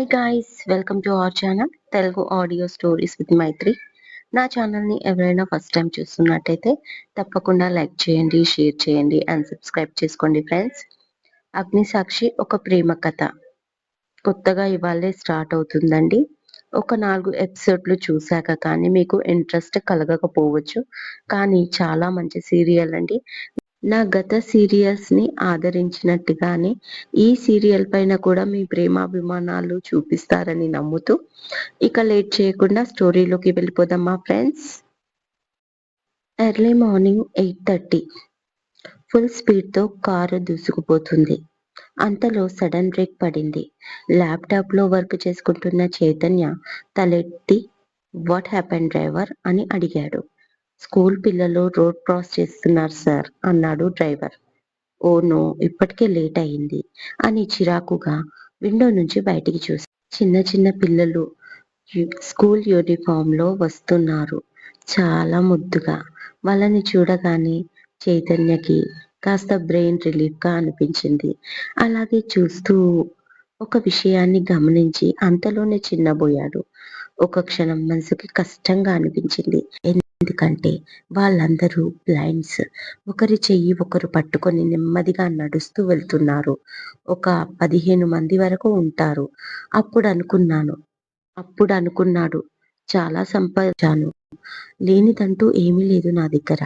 Hi guys welcome to our channel Telugu audio stories with Maitri నా ఛానల్ని ఎవరైనా first time చూస్తున్నట్టయితే తప్పకుండా లైక్ చేయండి షేర్ చేయండి అండ్ సబ్స్క్రైబ్ చేసుకోండి ఫ్రెండ్స్ అగ్నిసాక్షి ఒక ప్రేమ కథ. కొత్తగా ఇవాళే స్టార్ట్ అవుతుందండి. ఒక నాలుగు ఎపిసోడ్లు చూశాక కానీ మీకు ఇంట్రెస్ట్ కలగకపోవచ్చు. కానీ చాలా మంచి సీరియల్ అండి. నా గత సీరియల్స్ని ఆదరించినట్టుగానే ఈ సీరియల్ పైన కూడా మీ ప్రేమాభిమానాలు చూపిస్తారని నమ్ముతూ ఇక లేట్ చేయకుండా స్టోరీలోకి వెళ్ళిపోదాం మా friends. Early morning eight thirty. Full స్పీడ్తో కారు దూసుకుపోతుంది. అంతలో సడన్ బ్రేక్ పడింది. ల్యాప్టాప్లో వర్క్ చేసుకుంటున్న చైతన్య తలెత్తి వాట్ హ్యాపెన్ డ్రైవర్? అని అడిగాడు. స్కూల్ పిల్లలు రోడ్ క్రాస్ చేస్తున్నారు సార్ అన్నాడు డ్రైవర్. ఓ నో ఇప్పటికే లేట్ అయింది అని చిరాకుగా విండో నుంచి బయటికి చూసి చిన్న చిన్న పిల్లలు స్కూల్ యూనిఫామ్లో వస్తున్నారు. చాలా ముద్దుగా. వాళ్ళని చూడగానే చైతన్యకి కాస్త బ్రెయిన్ రిలీఫ్గా అనిపించింది. అలాగే చూస్తూ ఒక విషయాన్ని గమనించి అంతలోనే చిన్నబోయాడు. ఒక క్షణం మనసుకి కష్టంగా అనిపించింది. ఎందుకంటే వాళ్ళందరూ బ్లైండ్స్. ఒకరి చెయ్యి ఒకరు పట్టుకొని నెమ్మదిగా నడుస్తూ వెళ్తున్నారు. ఒక పదిహేను మంది వరకు ఉంటారు. అప్పుడు అనుకున్నాను. అప్పుడు అనుకున్నాడు. చాలా సంపాదించాను. లేనిదంటూ ఏమీ లేదు నా దగ్గర.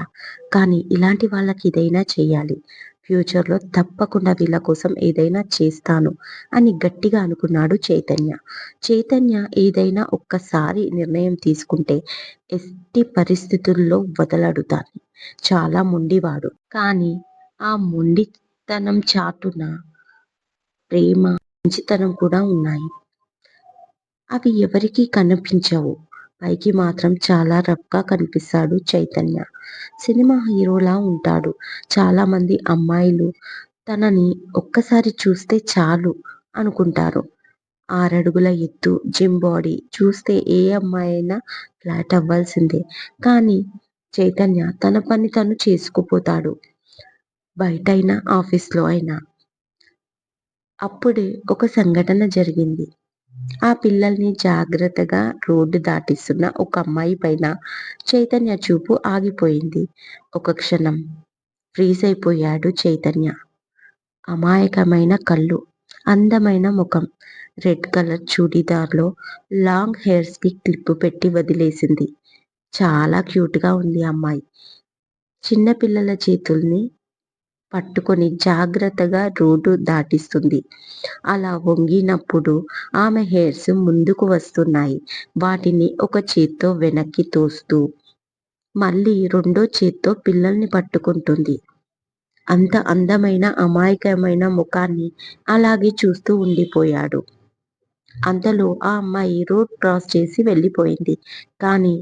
కానీ ఇలాంటి వాళ్ళకి ఇదైనా చేయాలి ఫ్యూచర్లో తప్పకుండా వీళ్ళ కోసం ఏదైనా చేస్తాను అని గట్టిగా అనుకున్నాడు చైతన్య. చైతన్య ఏదైనా ఒక్కసారి నిర్ణయం తీసుకుంటే ఎట్టి పరిస్థితుల్లో వదలడుతాను చాలా మొండివాడు. కానీ ఆ మొండితనం చాటున ప్రేమ మంచితనం కూడా ఉన్నాయి. అవి ఎవరికీ కనిపించవు. పైకి మాత్రం చాలా రఫ్గా కనిపిస్తాడు చైతన్య. సినిమా హీరోలా ఉంటాడు. చాలా మంది అమ్మాయిలు తనని ఒక్కసారి చూస్తే చాలు అనుకుంటారు. ఆరడుగుల ఎత్తు జిమ్ బాడీ చూస్తే ఏ అమ్మాయి అయినా ఫ్లాట్ అవ్వాల్సిందే. కానీ చైతన్య తన పని తను చేసుకుపోతాడు. బయటైనా ఆఫీస్లో అయినా. అప్పుడే ఒక సంఘటన జరిగింది. ఆ పిల్లల్ని జాగ్రత్తగా రోడ్డు దాటిస్తున్న ఒక అమ్మాయి పైన చైతన్య చూపు ఆగిపోయింది. ఒక క్షణం ఫ్రీజ్ అయిపోయాడు చైతన్య. అమాయకమైన కళ్ళు అందమైన ముఖం రెడ్ కలర్ చూడీదార్లో లాంగ్ హెయిర్స్కి క్లిప్ పెట్టి వదిలేసింది. చాలా క్యూట్గా ఉంది అమ్మాయి. చిన్న పిల్లల చేతుల్ని పట్టుకొని జాగ్రత్తగా రోడ్డు దాటిస్తుంది. అలా వంగినప్పుడు ఆమె హెయిర్స్ ముందుకు వస్తున్నాయి. వాటిని ఒక చేత్తో వెనక్కి తోస్తూ మళ్ళీ రెండో చేత్తో పిల్లల్ని పట్టుకుంటుంది. అంత అందమైన అమాయకమైన ముఖాన్ని అలాగే చూస్తూ ఉండిపోయాడు. అంతలో ఆ అమ్మాయి రోడ్ క్రాస్ చేసి వెళ్ళిపోయింది. కానీ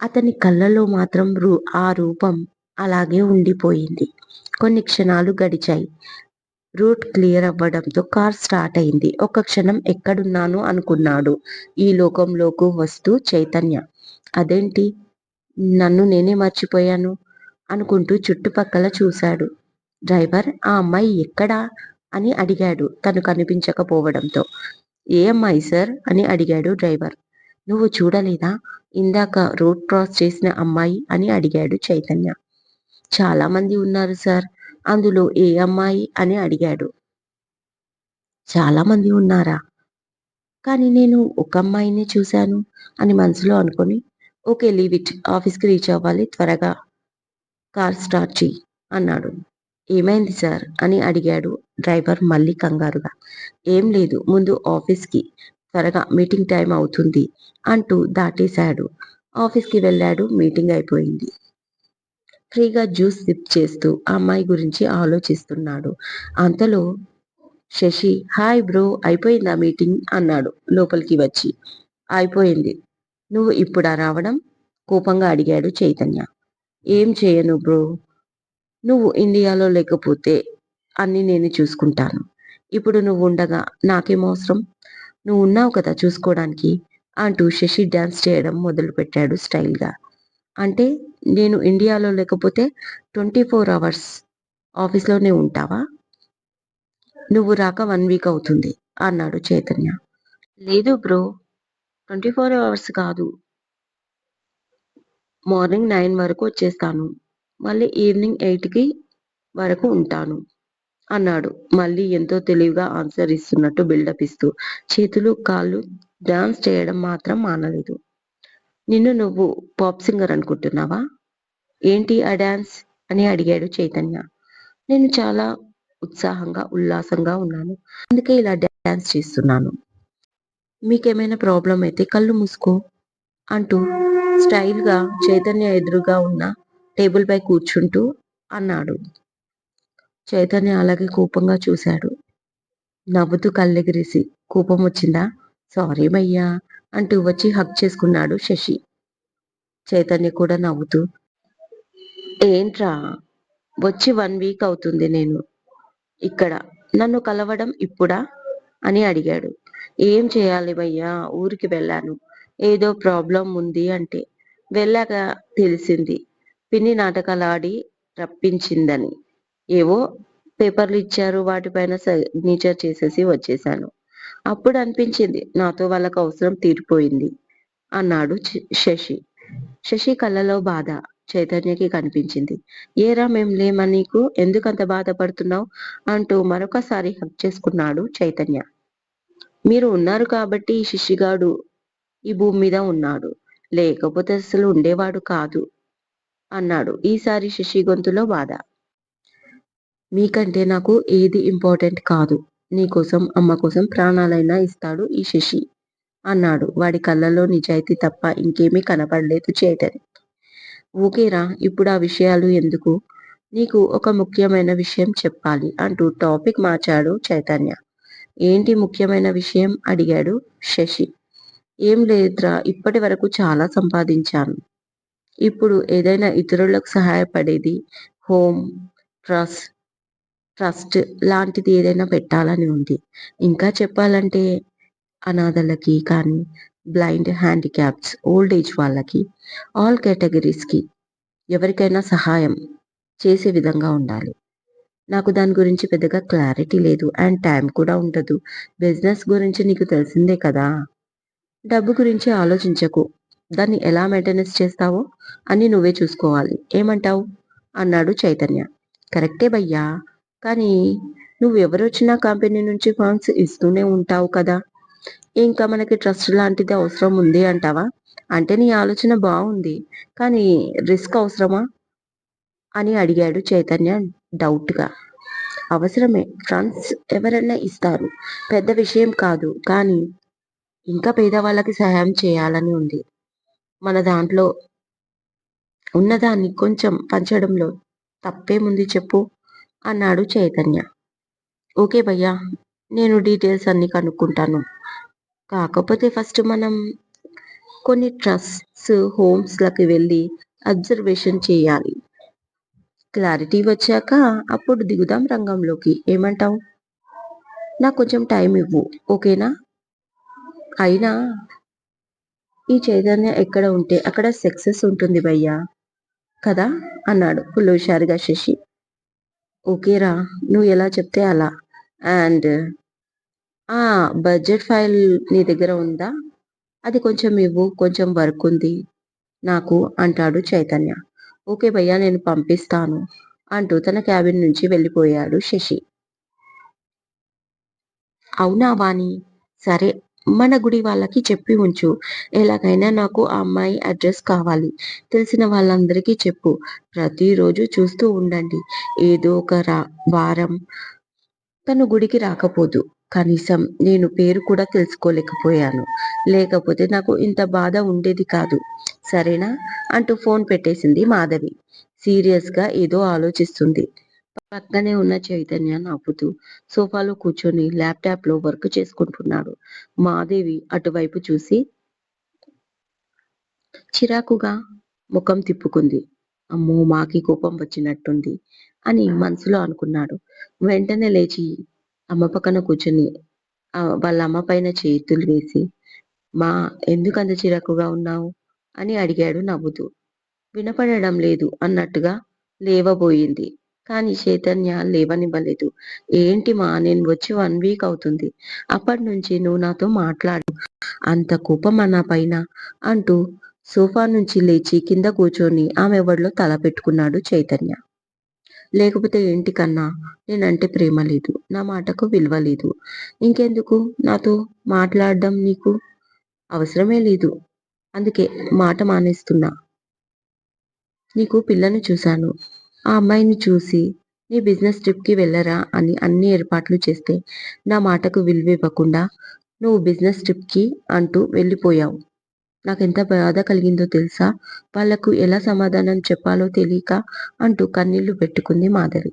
అతని కళ్ళలో మాత్రం రూ ఆ రూపం అలాగే ఉండిపోయింది. కొన్ని క్షణాలు గడిచాయి. రూట్ క్లియర్ అవ్వడంతో కార్ స్టార్ట్ అయింది. ఒక క్షణం ఎక్కడున్నాను అనుకున్నాడు. ఈ లోకంలోకి వస్తూ చైతన్య. అదేంటి? నన్ను నేనే మర్చిపోయాను? అనుకుంటూ చుట్టుపక్కల చూశాడు. డ్రైవర్ ఆ అమ్మాయి ఎక్కడా? అని అడిగాడు. తను కనిపించకపోవడంతో. ఏ అమ్మాయి సార్? అని అడిగాడు డ్రైవర్. నువ్వు చూడలేదా? ఇందాక రోడ్ క్రాస్ చేసిన అమ్మాయి? అని అడిగాడు చైతన్య. చాలా మంది ఉన్నారు సార్. అందులో ఏ అమ్మాయి అని అడిగాడు. చాలా మంది ఉన్నారా? కానీ నేను ఒక అమ్మాయిని చూశాను అని మనసులో అనుకుని ఓకే లీవ్ ఇట్. ఆఫీస్కి రీచ్ అవ్వాలి. త్వరగా కార్ స్టార్ట్ చెయ్యి అన్నాడు. ఏమైంది సార్? అని అడిగాడు డ్రైవర్ మళ్ళీ కంగారుగా. ఏం లేదు. ముందు ఆఫీస్కి త్వరగా మీటింగ్ టైం అవుతుంది అంటూ దాటేశాడు. ఆఫీస్కి వెళ్ళాడు. మీటింగ్ అయిపోయింది. ఫ్రీగా జ్యూస్ సిప్ చేస్తూ ఆ అమ్మాయి గురించి ఆలోచిస్తున్నాడు. అంతలో శశి హాయ్ బ్రో అయిపోయిందా మీటింగ్? అన్నాడు లోపలికి వచ్చి. అయిపోయింది. నువ్వు ఇప్పుడా రావడం? కోపంగా అడిగాడు చైతన్య. ఏం చేయను బ్రో. నువ్వు ఇండియాలో లేకపోతే అన్ని నేను చూసుకుంటాను. ఇప్పుడు నువ్వు ఉండగా నాకేం అవసరం? నువ్వు ఉన్నావు కదా చూసుకోవడానికి? అంటూ శశి డ్యాన్స్ చేయడం మొదలుపెట్టాడు స్టైల్గా. అంటే నేను ఇండియాలో లేకపోతే ట్వంటీ ఫోర్ అవర్స్ ఆఫీస్లోనే ఉంటావా నువ్వు రాక వన్ వీక్ అవుతుంది అన్నాడు చైతన్య లేదు బ్రో. 24 అవర్స్ కాదు. మార్నింగ్ నైన్ వరకు వచ్చేస్తాను. మళ్ళీ ఈవినింగ్ ఎయిట్కి వరకు ఉంటాను. అన్నాడు. మళ్ళీ ఎంతో తెలివిగా ఆన్సర్ ఇస్తున్నట్టు బిల్డప్ ఇస్తూ. చేతులు, కాళ్ళు డాన్స్ చేయడం మాత్రం మానలేదు. నిన్ను నువ్వు పాప్ సింగర్ అనుకుంటున్నావా? ఏంటి ఆ డాన్స్? అని అడిగాడు చైతన్య. నేను చాలా ఉత్సాహంగా, ఉల్లాసంగా ఉన్నాను. అందుకే ఇలా డాన్స్ చేస్తున్నాను. మీకేమైనా ప్రాబ్లం అయితే కళ్ళు మూసుకో అంటూ స్టైల్‌గా చైతన్య ఎదురుగా ఉన్న టేబుల్‌పై కూర్చుంటూ అన్నాడు. చైతన్య అలాగే కోపంగా చూశాడు. నవ్వుతూ కళ్ళెగిరేసి కోపం వచ్చిందా సారీ భయ్యా అంటూ వచ్చి హక్ చేసుకున్నాడు శశి. చైతన్య కూడా నవ్వుతూ ఏంట్రా వచ్చి వన్ వీక్ అవుతుంది నేను. ఇక్కడ నన్ను కలవడం ఇప్పుడా? అని అడిగాడు. ఏం చేయాలి భయ్యా? ఊరికి వెళ్ళాను. ఏదో ప్రాబ్లం ఉంది అంటే వెళ్ళాక తెలిసింది. పిన్ని నాటకాలు ఆడి రప్పించిందని. ఏవో పేపర్లు ఇచ్చారు వాటిపైన సిగ్నేచర్ చేసేసి వచ్చేసాను. అప్పుడు అనిపించింది నాతో వాళ్ళకు అవసరం తీరిపోయింది అన్నాడు శశి. శశి కళ్ళలో బాధ చైతన్యకి కనిపించింది. ఏరా మేం లేమా నీకు? ఎందుకంత బాధపడుతున్నావు? అంటూ మరొకసారి హక్ చేసుకున్నాడు చైతన్య. మీరు ఉన్నారు కాబట్టి ఈ శిష్యగాడు ఈ భూమి మీద ఉన్నాడు. లేకపోతే అసలు ఉండేవాడు కాదు అన్నాడు ఈసారి శశి గొంతులో బాధ. మీకంటే నాకు ఏది ఇంపార్టెంట్ కాదు. నీకోసం అమ్మ కోసం ప్రాణాలైనా ఇస్తాడు ఈ శశి. అన్నాడు. వాడి కళ్ళలో నిజాయితీ తప్ప ఇంకేమీ కనపడలేదు చైతన్య. ఓకేరా ఇప్పుడు ఆ విషయాలు ఎందుకు? నీకు ఒక ముఖ్యమైన విషయం చెప్పాలి అంటూ టాపిక్ మార్చాడు చైతన్య. ఏంటి ముఖ్యమైన విషయం? అడిగాడు శశి. ఏం లేదురా ఇప్పటి వరకు చాలా సంపాదించాను. ఇప్పుడు ఏదైనా ఇతరులకు సహాయపడేది హోమ్ ట్రస్ట్ ట్రస్ట్ లాంటిది ఏదైనా పెట్టాలని ఉంది. ఇంకా చెప్పాలంటే అనాథలకి కానీ బ్లైండ్ హ్యాండిక్యాప్స్ ఓల్డ్ ఏజ్ వాళ్ళకి ఆల్ కేటగిరీస్కి ఎవరికైనా సహాయం చేసే విధంగా ఉండాలి. నాకు దాని గురించి పెద్దగా క్లారిటీ లేదు అండ్ టైం కూడా ఉండదు. బిజినెస్ గురించి నీకు తెలిసిందే కదా. డబ్బు గురించి ఆలోచించకు. దాన్ని ఎలా మెయింటెనెన్స్ చేస్తావో అని నువ్వే చూసుకోవాలి. ఏమంటావు? అన్నాడు చైతన్య. కరెక్టే భయ్యా. కానీ నువ్వు ఎవరొచ్చినా కంపెనీ నుంచి ఫండ్స్ ఇస్తూనే ఉంటావు కదా. ఇంకా మనకి ట్రస్ట్ లాంటిది అవసరం ఉంది అంటావా? అంటే నీ ఆలోచన బాగుంది కానీ రిస్క్ అవసరమా? అని అడిగాడు చైతన్య డౌట్గా. అవసరమే. ఫండ్స్ ఎవరైనా ఇస్తారు. పెద్ద విషయం కాదు. కానీ ఇంకా పేదవాళ్ళకి సహాయం చేయాలని ఉంది. మన దాంట్లో ఉన్నదాన్ని కొంచెం పంచడంలో తప్పేముంది చెప్పు? అన్నాడు చైతన్య. ఓకే భయ్యా నేను డీటెయిల్స్ అన్నీ కనుక్కుంటాను. కాకపోతే ఫస్ట్ మనం కొన్ని ట్రస్ట్స్ హోమ్స్లకి వెళ్ళి అబ్జర్వేషన్ చేయాలి. క్లారిటీ వచ్చాక అప్పుడు దిగుదాం రంగంలోకి. ఏమంటావు? నాకు కొంచెం టైం ఇవ్వు ఓకేనా? అయినా ఈ చైతన్య ఎక్కడ ఉంటే అక్కడ సక్సెస్ ఉంటుంది భయ్యా కదా? అన్నాడు ఫుల్ శశి. ఓకేరా నువ్వు ఎలా చెప్తే అలా. అండ్ ఆ బడ్జెట్ ఫైల్ నీ దగ్గర ఉందా? అది కొంచెం ఇవ్వు కొంచెం వర్క్ ఉంది నాకు అంటాడు చైతన్య. ఓకే భయ్యా నేను పంపిస్తాను అంటూ తన క్యాబిన్ నుంచి వెళ్ళిపోయాడు శశి. అవునా వాణి? సరే మన గుడి వాళ్ళకి చెప్పి ఉంచు. ఎలాగైనా నాకు ఆ అమ్మాయి అడ్రస్ కావాలి. తెలిసిన వాళ్ళందరికీ చెప్పు. ప్రతిరోజు చూస్తూ ఉండండి. ఏదో ఒక రా వారం తను గుడికి రాకపోదు. కనీసం నేను పేరు కూడా తెలుసుకోలేకపోయాను. లేకపోతే నాకు ఇంత బాధ ఉండేది కాదు. సరేనా? అంటూ ఫోన్ పెట్టేసింది మాధవి. సీరియస్గా ఏదో ఆలోచిస్తుంది. పక్కనే ఉన్న చైతన్య నవ్వుతూ సోఫాలో కూర్చొని ల్యాప్టాప్లో వర్క్ చేసుకుంటున్నాడు. మాదేవి అటువైపు చూసి చిరాకుగా ముఖం తిప్పుకుంది. అమ్మో మాకి కోపం వచ్చినట్టుంది అని మనసులో అనుకున్నాడు. వెంటనే లేచి అమ్మ పక్కన కూర్చొని వాళ్ళ అమ్మ పైన చేతులు వేసి మా ఎందుకు అంత చిరాకుగా ఉన్నావు? అని అడిగాడు నవ్వుతూ. వినపడడం లేదు అన్నట్టుగా లేవబోయింది. కానీ చైతన్య లేవనివ్వలేదు. ఏంటి మా నేను వచ్చి వన్ వీక్ అవుతుంది. అప్పట్నుంచి నువ్వు నాతో మాట్లాడు. అంత కోపమా నా పైన? అంటూ సోఫా నుంచి లేచి కింద కూర్చొని ఆమె ఒడిలో తల పెట్టుకున్నాడు చైతన్య. లేకపోతే ఏంటి కన్నా? నేనంటే ప్రేమ లేదు. నా మాటకు విలువ లేదు. ఇంకెందుకు నాతో మాట్లాడడం నీకు? అవసరమే లేదు. అందుకే మాట మానేస్తున్నా. నీకు పిల్లని చూశాను. ఆ అమ్మాయిని చూసి నీ బిజినెస్ ట్రిప్కి వెళ్ళరా అని అన్ని ఏర్పాట్లు చేస్తే నా మాటకు విలువ ఇవ్వకుండా నువ్వు బిజినెస్ ట్రిప్కి అంటూ వెళ్ళిపోయావు. నాకెంత బాధ కలిగిందో తెలుసా? వాళ్ళకు ఎలా సమాధానం చెప్పాలో తెలియక అంటూ కన్నీళ్ళు పెట్టుకుంది మాధవి.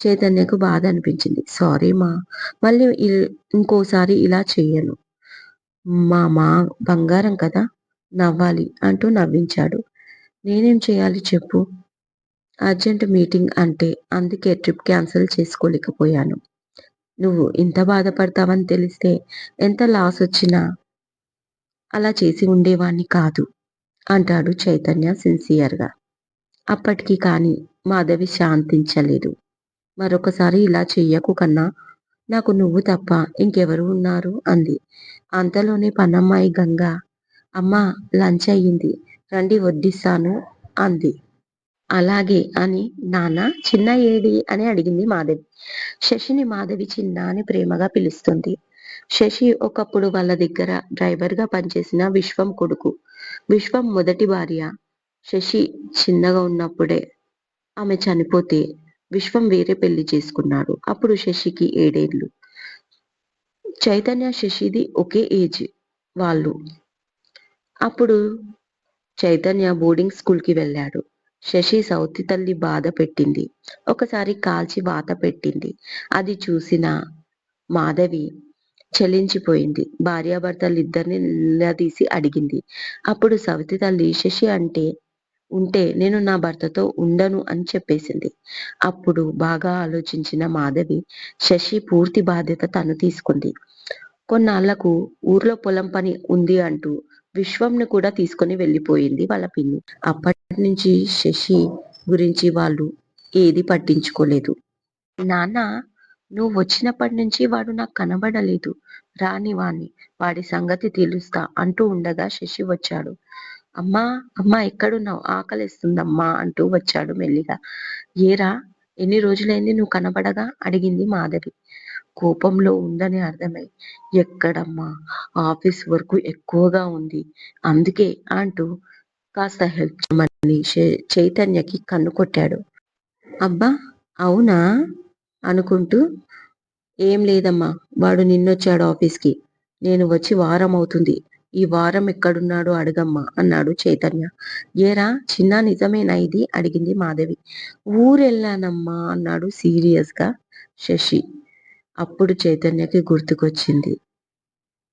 చైతన్యకు బాధ అనిపించింది. సారీ మా! మళ్ళీ ఇంకోసారి ఇలా చేయను మా మా బంగారం కదా! నవ్వాలి అంటూ నవ్వించాడు. నేనేం చేయాలి చెప్పు? అర్జెంట్ మీటింగ్ అంటే అందుకే ట్రిప్ క్యాన్సిల్ చేసుకోలేకపోయాను. నువ్వు ఇంత బాధపడతావని తెలిస్తే ఎంత లాస్ వచ్చినా అలా చేసి ఉండేవాణ్ణి కాదు అంటాడు చైతన్య సిన్సియర్గా. అప్పటికి కానీ మాధవి శాంతించలేదు. మరొకసారి ఇలా చెయ్యకు కన్నా! నాకు నువ్వు తప్ప ఇంకెవరు ఉన్నారు? అంది. అంతలోనే పనమ్మాయి గంగ అమ్మ లంచ్ అయింది. రండి వడ్డిస్తాను అంది. అలాగే అని నాన్న చిన్న ఏడి? అని అడిగింది మాధవి. శశిని మాధవి చిన్నా అని ప్రేమగా పిలుస్తుంది. శశి ఒకప్పుడు వాళ్ళ దగ్గర డ్రైవర్గా పనిచేసిన విశ్వం కొడుకు. విశ్వం మొదటి భార్య శశి చిన్నగా ఉన్నప్పుడే ఆమె చనిపోతే విశ్వం వేరే పెళ్ళి చేసుకున్నాడు. అప్పుడు శశికి ఏడేళ్ళు చైతన్య శశిది ఒకే ఏజ్ వాళ్ళు. అప్పుడు చైతన్య బోర్డింగ్ స్కూల్కి వెళ్ళాడు. శశి సౌతి తల్లి బాధ పెట్టింది. ఒకసారి కాల్చి వాత పెట్టింది. అది చూసిన మాధవి చలించిపోయింది. భార్యాభర్తలిద్దరిని నిలదీసి అడిగింది. అప్పుడు సౌతి తల్లి శశి అంటే ఉంటే నేను నా భర్తతో ఉండను అని చెప్పేసింది. అప్పుడు బాగా ఆలోచించిన మాధవి శశి పూర్తి బాధ్యత తను తీసుకుంది. కొన్నాళ్ళకు ఊర్లో పొలం పని ఉంది అంటూ విశ్వంను కూడా తీసుకొని వెళ్ళిపోయింది వాళ్ళ పిన్ని. అప్పట్నుంచి శశి గురించి వాళ్ళు ఏది పట్టించుకోలేదు. నాన్న నువ్వు వచ్చినప్పట్నుంచి వాడు నాకు కనబడలేదు. రాని వాణ్ణి. వాడి సంగతి తెలుస్తా అంటూ ఉండగా శశి వచ్చాడు. అమ్మా! అమ్మా ఎక్కడున్నావు ఆకలిస్తుందమ్మా అంటూ వచ్చాడు మెల్లిగా. ఏరా? ఎన్ని రోజులైంది నువ్వు కనబడగా అడిగింది మాధవి. కోపంలో ఉందని అర్థమై ఎక్కడమ్మా! ఆఫీస్ వర్క్ ఎక్కువగా ఉంది. అందుకే అంటూ కాస్త హెల్ప్ చేయమని చైతన్యకి కన్ను కొట్టాడు. అబ్బా అవునా? అనుకుంటూ ఏం లేదమ్మా వాడు నిన్నొచ్చాడు ఆఫీస్కి. నేను వచ్చి వారం అవుతుంది. ఈ వారం ఎక్కడున్నాడు అడగమ్మా అన్నాడు చైతన్య. ఏరా చిన్న నిజమేనా ఇది? అడిగింది మాధవి. ఊరెళ్ళానమ్మా అన్నాడు సీరియస్గా శశి. అప్పుడు చైతన్యకి గుర్తుకొచ్చింది.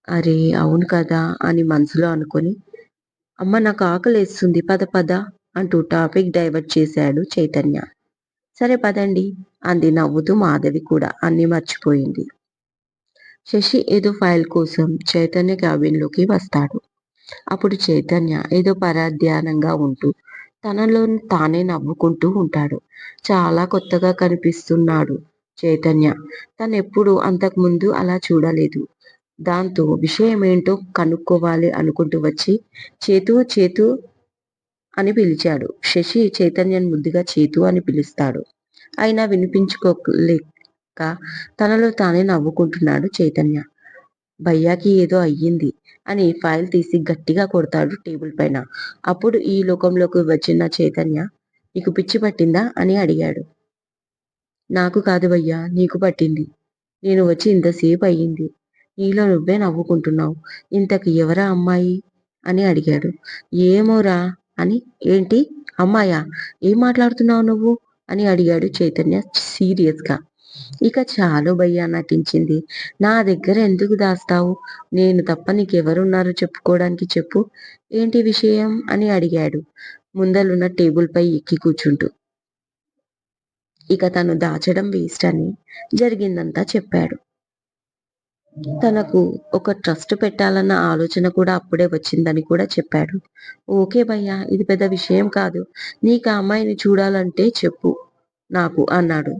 అరే అవును కదా అని మనసులో అనుకొని అమ్మ నాకు ఆకలేస్తుంది పద పద అంటూ టాపిక్ డైవర్ట్ చేశాడు చైతన్య. సరే పదండి అంది నవ్వుతూ మాధవి కూడా అన్నీ మర్చిపోయింది. శశి ఏదో ఫైల్ కోసం చైతన్య క్యాబిన్లోకి వస్తాడు. అప్పుడు చైతన్య ఏదో పరాధ్యానంగా ఉంటూ తనలో తానే నవ్వుకుంటూ ఉంటాడు. చాలా కొత్తగా కనిపిస్తున్నాడు చైతన్య. తనెప్పుడూ అంతకుముందు అలా చూడలేదు. దాంతో విషయమేంటో కనుక్కోవాలి అనుకుంటూ వచ్చి చేతు చేతు అని పిలిచాడు. శశి చైతన్యని ముద్దుగా చేతు అని పిలుస్తాడు. అయినా వినిపించుకోలేక తనలో తానే నవ్వుకుంటున్నాడు చైతన్య. భయ్యాకి ఏదో అయ్యింది అని ఫైల్ తీసి గట్టిగా కొడతాడు టేబుల్ పైన. అప్పుడు ఈ లోకంలోకి వచ్చిన చైతన్య నీకు పిచ్చి పట్టిందా? అని అడిగాడు. నాకు కాదు భయ్యా నీకు పట్టింది. నేను వచ్చి ఇంతసేపు అయ్యింది. నీలో నువ్వే నవ్వుకుంటున్నావు ఇంతకు ఎవరా అమ్మాయి? అని అడిగాడు. ఏమోరా అని ఏంటి? అమ్మాయా? ఏం మాట్లాడుతున్నావు నువ్వు? అని అడిగాడు చైతన్య సీరియస్గా ఇక చాలు భయ్యా నటించింది. నా దగ్గర ఎందుకు దాస్తావు? నేను తప్ప నీకెవరున్నారో చెప్పుకోవడానికి చెప్పు. ఏంటి విషయం? అని అడిగాడు ముందలున్న టేబుల్ పై ఎక్కి కూర్చుంటూ. ఇక తను దాచడం వేస్ట్ అని జరిగిందంతా చెప్పాడు. తనకు ఒక ట్రస్ట్ పెట్టాలన్న ఆలోచన కూడా అప్పుడే వచ్చిందని కూడా చెప్పాడు. ఓకే భయ్యా ఇది పెద్ద విషయం కాదు. నీకు అమ్మాయిని చూడాలంటే చెప్పు. నాకు అన్నాడు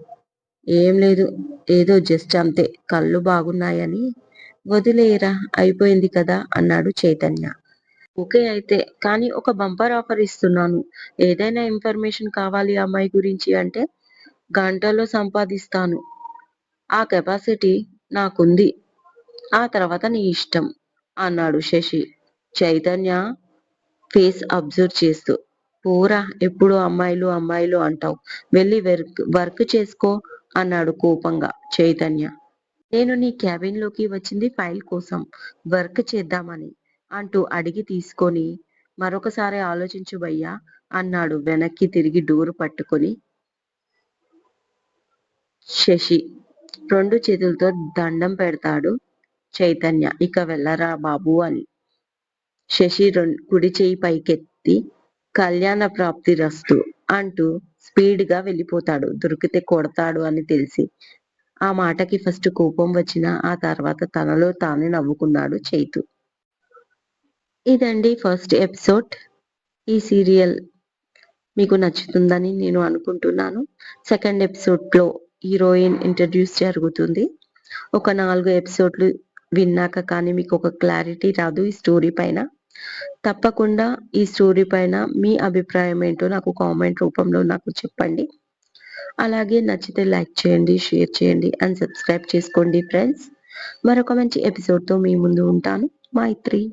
ఏం లేదు ఏదో జస్ట్ అంతే కళ్ళు బాగున్నాయని వదిలేయరా అయిపోయింది కదా అన్నాడు చైతన్య ఓకే అయితే కానీ ఒక బంపర్ ఆఫర్ ఇస్తున్నాను ఏదైనా ఇన్ఫర్మేషన్ కావాలి అమ్మాయి గురించి అంటే గంటలో సంపాదిస్తాను. ఆ కెపాసిటీ నాకుంది. ఆ తర్వాత నీ ఇష్టం అన్నాడు శశి. చైతన్య ఫేస్ అబ్జర్వ్ చేస్తూ. పోరా ఎప్పుడు అమ్మాయిలు అమ్మాయిలు అంటావు. వెళ్ళి వర్క్ వర్క్ చేసుకో అన్నాడు కోపంగా చైతన్య. నేను నీ క్యాబిన్లోకి వచ్చింది ఫైల్ కోసం. వర్క్ చేద్దామని అంటూ అడిగి తీసుకొని మరొకసారి ఆలోచించు భయ్యా అన్నాడు వెనక్కి తిరిగి డోరు పట్టుకొని శశి. రెండు చేతులతో దండం పెడతాడు చైతన్య. ఇక వెళ్ళరా బాబు అని. శశి కుడి చేయి పైకెత్తి కళ్యాణ ప్రాప్తి రస్తు అంటూ స్పీడ్గా వెళ్ళిపోతాడు. దొరికితే కొడతాడు అని తెలిసి ఆ మాటకి ఫస్ట్ కోపం వచ్చిన ఆ తర్వాత తనలో తానే నవ్వుకున్నాడు చైతు. ఇదండి ఫస్ట్ ఎపిసోడ్. ఈ సీరియల్ మీకు నచ్చుతుందని నేను అనుకుంటున్నాను. సెకండ్ ఎపిసోడ్లో హీరోయిన్ ఇంట్రడ్యూస్ జరుగుతుంది. ఒక నాలుగు ఎపిసోడ్లు విన్నాక కానీ మీకు ఒక క్లారిటీ రాదు ఈ స్టోరీ పైన. తప్పకుండా ఈ స్టోరీ పైన మీ అభిప్రాయం ఏంటో నాకు కామెంట్ రూపంలో నాకు చెప్పండి. అలాగే నచ్చితే లైక్ చేయండి షేర్ చేయండి అండ్ సబ్స్క్రైబ్ చేసుకోండి ఫ్రెండ్స్. మరొక మంచి ఎపిసోడ్తో మీ ముందు ఉంటాను. మైత్రి.